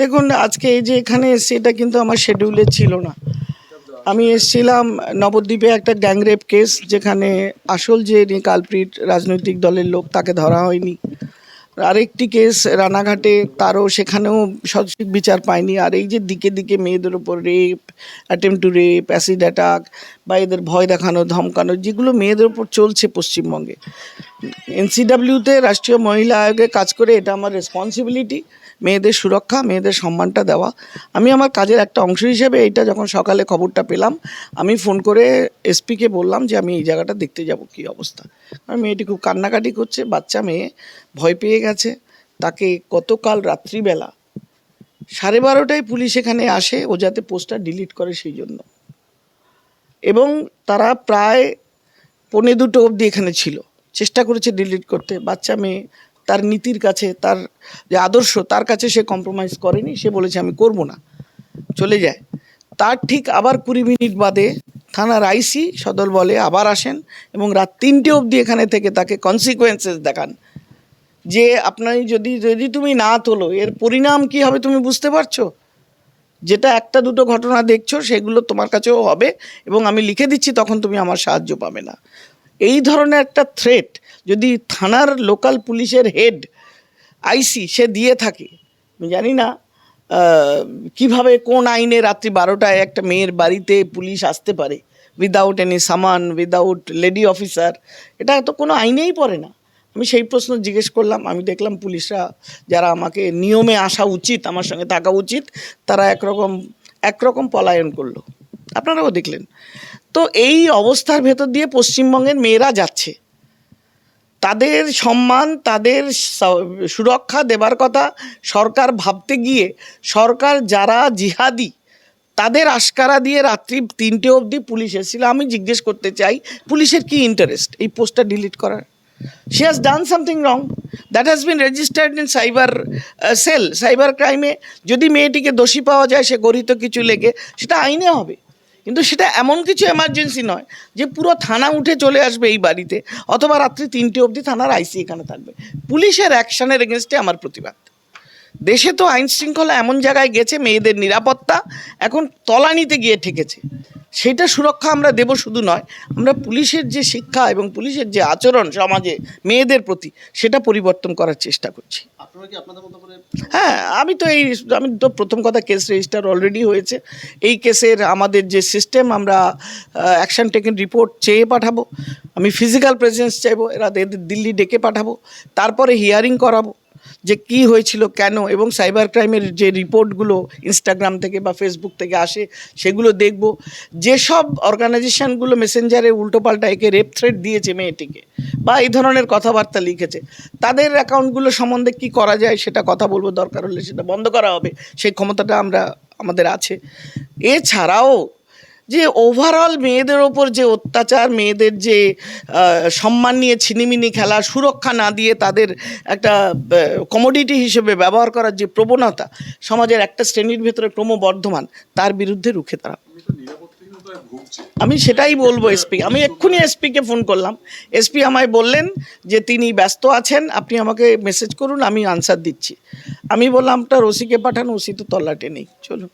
দেখুন আজকে এই যে এখানে এসছি এটা কিন্তু আমার শিডিউলে ছিল না। আমি এসছিলাম নবদ্বীপে একটা গ্যাংরেপ কেস যেখানে আসল যে কালপ্রিট রাজনৈতিক দলের লোক তাকে ধরা হয়নি। আরেকটি কেস রানাঘাটে তারও সেখানেও সঠিক বিচার পায়নি। আর এই যে দিকে দিকে মেয়েদের ওপর rape attempt to rape acid attack বা এদের ভয় দেখানো ধমকানো যেগুলো মেয়েদের ওপর চলছে পশ্চিমবঙ্গে। এনসিডাব্লিউতে রাষ্ট্রীয় মহিলা আয়োগে কাজ করে এটা আমার রেসপন্সিবিলিটি মেয়েদের সুরক্ষা, মেয়েদের সম্মানটা দেওয়া। আমি আমার কাজের একটা অংশ হিসেবে এইটা যখন সকালে খবরটা পেলাম, আমি ফোন করে এসপিকে বললাম যে আমি এই জায়গাটা দেখতে যাব কি অবস্থা। আর মেয়েটি খুব কান্নাকাটি করছে, বাচ্চা মেয়ে ভয় পেয়ে গেছে। তাকে গতকাল রাত্রিবেলা সাড়ে বারোটায় পুলিশ এখানে আসে, ও যাতে পোস্টার ডিলিট করে সেই জন্য। এবং তারা প্রায় পৌনে দুটো অবধি এখানে ছিল। চেষ্টা করেছে ডিলিট করতে। বাচ্চা মেয়ে, তার নীতির কাছে, তার যে আদর্শ, তার কাছে সে কম্প্রোমাইজ করেনি, সে বলেছে, আমি করব না। চলে যায়। তার ঠিক আবার কুড়ি মিনিট বাদে থানার আইসি সদল বলে আবার আসেন এবং রাত তিনটে অবধি এখানে থেকে তাকে কনসিকোয়েন্সেস দেখান। যে আপনার যদি যদি তুমি না তোলো, এর পরিণাম কি হবে তুমি বুঝতে পারছ? যেটা একটা দুটো ঘটনা দেখছ, সেগুলো তোমার কাছেও হবে এবং আমি লিখে দিচ্ছি, তখন তুমি আমার সাহায্য পাবে না। এই ধরনের একটা থ্রেট যদি থানার লোকাল পুলিশের হেড আইসি সে দিয়ে থাকে, আমি জানি না কীভাবে কোন আইনে রাত্রি বারোটায় একটা মেয়ের বাড়িতে পুলিশ আসতে পারে without any summon without lady officer এটা তো কোনো আইনেই পড়ে না। আমি সেই প্রশ্ন জিজ্ঞেস করলাম, আমি দেখলাম পুলিশরা যারা আমাকে নিয়মে আসা উচিত, আমার সঙ্গে থাকা উচিত, তারা একরকম একরকম পলায়ন করল। আপনারাও দেখলেন। তো এই অবস্থার ভেতর দিয়ে পশ্চিমবঙ্গের মেয়েরা যাচ্ছে। তাদের সম্মান, তাদের সুরক্ষা দেবার কথা সরকার ভাবতে গিয়ে, সরকার যারা জিহাদি, তাদের আশকারা দিয়ে রাত্রি তিনটে অবধি পুলিশ এসেছিল। আমি জিজ্ঞেস করতে চাই, পুলিশের কি ইন্টারেস্ট এই পোস্টটা ডিলিট করার? She has done something wrong that has been registered in cyber cell cyber ক্রাইমে যদি মেয়েটিকে দোষী পাওয়া যায়, সে গরিত কিছু লেগে, সেটা আইনে হবে। কিন্তু সেটা এমন কিছু এমার্জেন্সি নয় যে পুরো থানা উঠে চলে আসবে এই বাড়িতে অথবা রাত্রি তিনটে অবধি থানার আইসি এখানে থাকবে। পুলিশের অ্যাকশনের এগেনস্টে আমার প্রতিবাদ। দেশে তো আইন শৃঙ্খলা এমন জায়গায় গেছে, মেয়েদের নিরাপত্তা এখন তলানিতে গিয়ে ঠেকেছে। সেটা সুরক্ষা আমরা দেব শুধু নয় আমরা পুলিশের যে শিক্ষা এবং পুলিশের যে আচরণ সমাজে মেয়েদের প্রতি সেটা পরিবর্তন করার চেষ্টা করছি। আপনারা কি আপনাদের মতো করে হ্যাঁ আমি তো এই আমি তো প্রথম কথা কেস রেজিস্টার অলরেডি হয়েছে। এই কেসের আমাদের যে সিস্টেম আমরা অ্যাকশন টেকেন রিপোর্ট চেয়ে পাঠাবো। আমি ফিজিক্যাল প্রেজেন্স চাইব এরা দিল্লি ডেকে পাঠাবো। তারপরে হিয়ারিং করাবো। যে কি হয়েছিল কেন এবং সাইবার ক্রাইমের যে রিপোর্টগুলো ইনস্টাগ্রাম থেকে বা ফেসবুক থেকে আসে, সেগুলো দেখব। যেসব অর্গানাইজেশনগুলো মেসেঞ্জারে উল্টোপাল্টা একে রেপ থ্রেট দিয়েছে মেয়েটিকে বা এই ধরনের কথাবার্তা লিখেছে, তাদের অ্যাকাউন্টগুলো সম্বন্ধে কি করা যায় সেটা কথা বলব, দরকার হলে সেটা বন্ধ করা হবে, সেই ক্ষমতাটা আমরা, আমাদের আছে। এছাড়াও যে ওভারঅল মেয়েদের ওপর যে অত্যাচার, মেয়েদের যে সম্মান নিয়ে ছিনিমিনি খেলা সুরক্ষা না দিয়ে তাদের একটা কমোডিটি হিসেবে ব্যবহার করার যে প্রবণতা সমাজের একটা শ্রেণির ভেতরে ক্রমবর্ধমান, তার বিরুদ্ধে রুখে দাঁড়াবো আমি তো নিরাপত্তাহীনতায় ভুগছি আমি সেটাই বলব এসপি আমি এক্ষুনি এসপিকে ফোন করলাম। এসপি আমায় বললেন যে তিনি ব্যস্ত আছেন, আপনি আমাকে মেসেজ করুন, আমি আনসার দিচ্ছি। আমি বললাম, আপনার ওসিকে পাঠান ওসি তো তল্লাটে নেই। চলুন।